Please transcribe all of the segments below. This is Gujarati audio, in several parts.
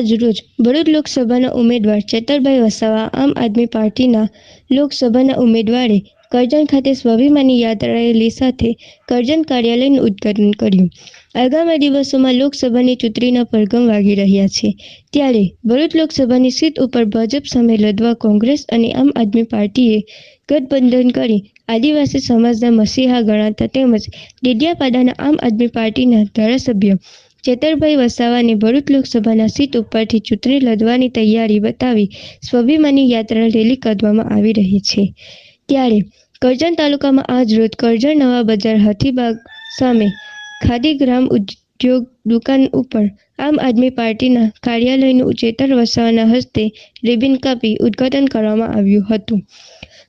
આજ ભરૂચ લોકસભાના ઉમેદવાર ચેતરભાઈ વસાવા આમ આદમી પાર્ટીના લોકસભાના ઉમેદવારે કરજણ ખાતે સ્વાભિમાની યાત્રા રેલી સાથે કરજણ કાર્યાલયનું ઉદ્ઘાટન કર્યું. આગામી દિવસોમાં લોકસભાની ચૂંટણીના પડઘમ વાગી રહ્યા છે. ત્યારે ભરૂચ લોકસભાની સીટ ઉપર ભાજપ સામે લડવા કોંગ્રેસ અને આમ આદમી પાર્ટીએ ગઠબંધન કરી આદિવાસી સમાજના મસીહા ગણાતા તેમજ ડેડિયાપાડાના આમ આદમી પાર્ટીના ધારાસભ્ય ચેતરભાઈ વસાવાને ભરૂચ લોકસભાના સીટ ઉપરથી ચૂંટણી લડવાની તૈયારી બતાવી સ્વાભિમાની યાત્રા રેલી કાઢવામાં આવી રહી છે. ત્યારે કરજણ તાલુકામાં આજ રોજ કરજણ નવા બજાર હાથીબાગ સામે ખાદી ગ્રામ ઉદ્યોગ દુકાન ઉપર આમ આદમી પાર્ટીના કાર્યાલયનું ચેતર વસાવાના હસ્તે રિબિન કાપી ઉદ્ઘાટન કરવામાં આવ્યું હતું.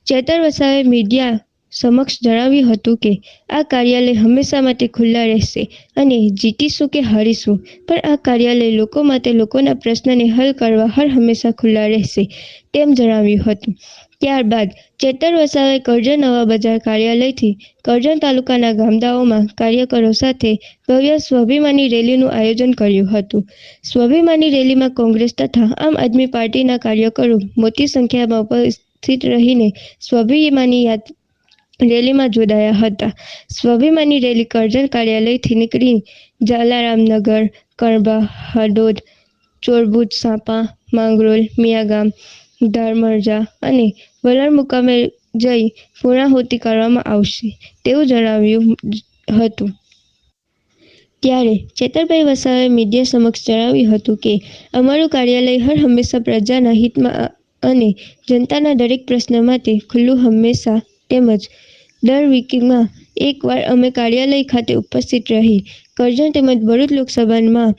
ચેતર વસાવે મીડિયા સમક્ષ જણાવ્યું હતું કે આ કાર્યાલય હંમેશા માટે ખુલ્લા રહેશે અને જીતીશું કે હારીશું, પણ આ કાર્યાલય લોકો માટે લોકોના પ્રશ્નને હલ કરવા હર હંમેશા ખુલ્લા રહેશે તેમ જણાવ્યું હતું. ત્યારબાદ ચેતર વસાવાએ કરજણ નવા બજાર કાર્યાલયથી કરજણ તાલુકાના ગામડાઓમાં કાર્યકરો સાથે ભવ્ય સ્વાભિમાની રેલીનું આયોજન કર્યું હતું. સ્વાભિમાની રેલીમાં કોંગ્રેસ તથા આમ આદમી પાર્ટીના કાર્યકરો મોટી સંખ્યામાં ઉપસ્થિત રહીને સ્વાભિમાની યાદ રેલીમાં જોડાયા હતા. સ્વાભિમાની રેલી કરજણ કાર્યાલયથી નીકળી જલારામનગર કરબા હડોદ ચોરબુજ સાપા, માંગરોલ, મિયાગામ, ધારમરજા અને વલણ મુકામે જઈ પૂર્ણાહુતિ કરવામાં આવશે તેવું જણાવ્યું હતું. ત્યારે ચેતરભાઈ વસાવાએ મીડિયા સમક્ષ જણાવ્યું હતું કે, અમારું કાર્યાલય હર હંમેશા પ્રજાના હિતમાં અને જનતાના દરેક પ્રશ્ન માટે ખુલ્લું હંમેશા તેમજ દર વીકમાં એકવાર અમે કાર્યાલય ખાતે ઉપસ્થિત રહી. કરજણ તેમજ ભરૂચ લોકસભામાં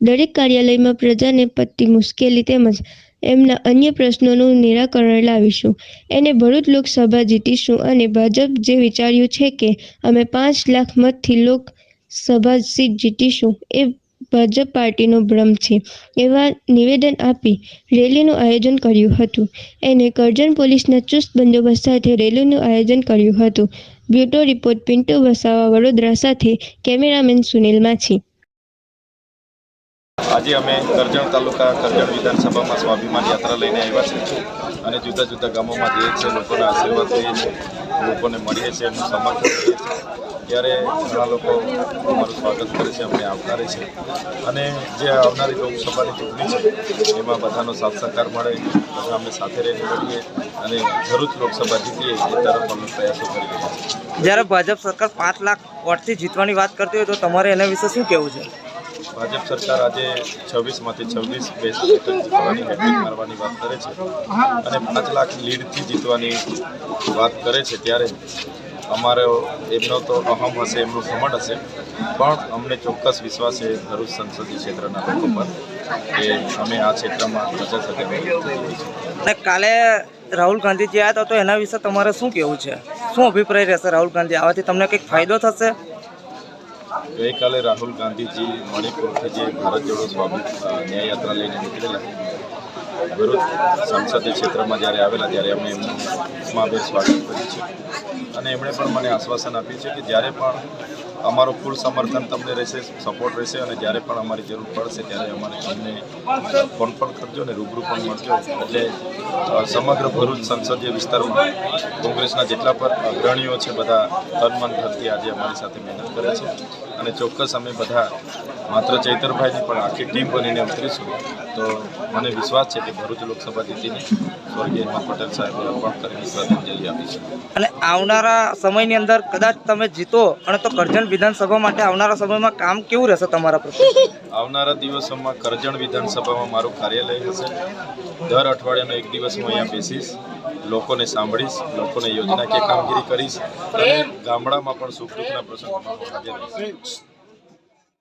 દરેક કાર્યાલયમાં પ્રજાને પડતી મુશ્કેલી તેમજ એમના અન્ય પ્રશ્નોનું નિરાકરણ લાવીશું. એને ભરૂચ લોકસભા જીતીશું અને ભાજપ જે વિચાર્યું છે કે અમે પાંચ લાખ મતથી લોકસભા સીટ જીતીશું, એ ભાજપ પાર્ટીનો ભ્રમ છે, એવા નિવેદન આપી રેલીનું આયોજન કર્યું હતું. એને કરજણ પોલીસના ચુસ્ત બંદોબસ્ત સાથે રેલીનું આયોજન કર્યું હતું. બ્યુટો રિપોર્ટ, પિન્ટુ વસાવા, વડોદરા સાથે કેમેરામેન સુનિલ માછી આજે અમે કરજણ તાલુકા, કરજણ વિધાનસભામાં સ્વાભિમાન યાત્રા લઈને આવ્યા છે અને જુદા જુદા ગામોમાં જઈએ છીએ લોકોના આશીર્વાદ લઈએ લોકોને મળીએ છીએ, એમનું સમર્થન ત્યારે ઘણા લોકો અમારું સ્વાગત કરે છે અમને આવકારે છે. અને જે આવનારી લોકસભાની ચૂંટણી છે એમાં બધાનો સાથ સહકાર મળે બધા અમે સાથે રહીને લડીએ અને ભરૂચ લોકસભા જીતીએ એ તરફ અમે પ્રયાસો કરી રહ્યા છીએ. જ્યારે ભાજપ સરકાર પાંચ લાખ વોટથી જીતવાની વાત કરતી હોય તો તમારે એના વિશે શું કહેવું છે? ભાજપ સરકાર આજે છવ્વીસમાંથી છવ્વીસ બેસ જીતવાની હેટ્રિક મારવાની વાત કરે છે અને પાંચ લાખ લીડથી જીતવાની વાત કરે છે ત્યારે અમારો એમનો તો અહમ હશે એમનું ઘમંડ હશે. પણ અમને ચોક્કસ વિશ્વાસ છે ભરૂચ સંસદીય ક્ષેત્રના લોકો પર કે અમે આ ક્ષેત્રમાં પ્રજા સાથે કાલે રાહુલ ગાંધીજી આવ્યા હતા તો એના વિશે તમારે શું કહેવું છે? શું અભિપ્રાય રહેશે રાહુલ ગાંધી? આવવાથી તમને કંઈક ફાયદો થશે? ગઈકાલે રાહુલ ગાંધીજી મણિપુરથી જે ભારત જોડો સ્વામી ન્યાય યાત્રા લઈને નીકળેલા ભરૂચ સંસદીય ક્ષેત્રમાં જ્યારે આવેલા ત્યારે અમે એમનું ઉષ્માભેર સ્વાગત કર્યું છે અને એમણે પણ મને આશ્વાસન આપ્યું છે કે જ્યારે પણ અમારો ફૂલ સમર્થન તમને રહેશે સપોર્ટ રહેશે અને જ્યારે પણ અમારી જરૂર પડશે ત્યારે અમારે તમને ફોન પણ કરજો ને રૂબરૂ પણ મળજો. એટલે સમગ્ર ભરૂચ સંસદીય વિસ્તારમાં કોંગ્રેસના જેટલા પણ અગ્રણીઓ છે, બધા તન ધનથી આજે અમારી સાથે મહેનત કરે છે અને ચોક્કસ અમે બધા માત્ર ચૈતરભાઈની પણ આખી ટીમ બનીને ઉતરીશું. તો મને વિશ્વાસ છે કે ભરૂચ લોકસભા જીતીને સ્વર્ગીય હેમંત પટેલ સાહેબને અર્પણ કરીને શ્રદ્ધાંજલિ આપીશું. અને આવનારા સમયની અંદર કદાચ તમે જીતો અને તો કરજણ વિધાનસભા માટે આવનારા સમયમાં કામ કેવું રહેશે તમારા પ્રત્યે? આવનારા દિવસોમાં કરજણ વિધાનસભામાં મારું કાર્યાલય હશે. દર અઠવાડિયાનો એક દિવસ હું અહીંયા બેસીશ લોકોને સાંભળીશ લોકોને યોજનાકીય કામગીરી કરીશ અને ગામડામાં પણ સુખ દુઃખના પ્રસંગોમાં હાજર રહીશ.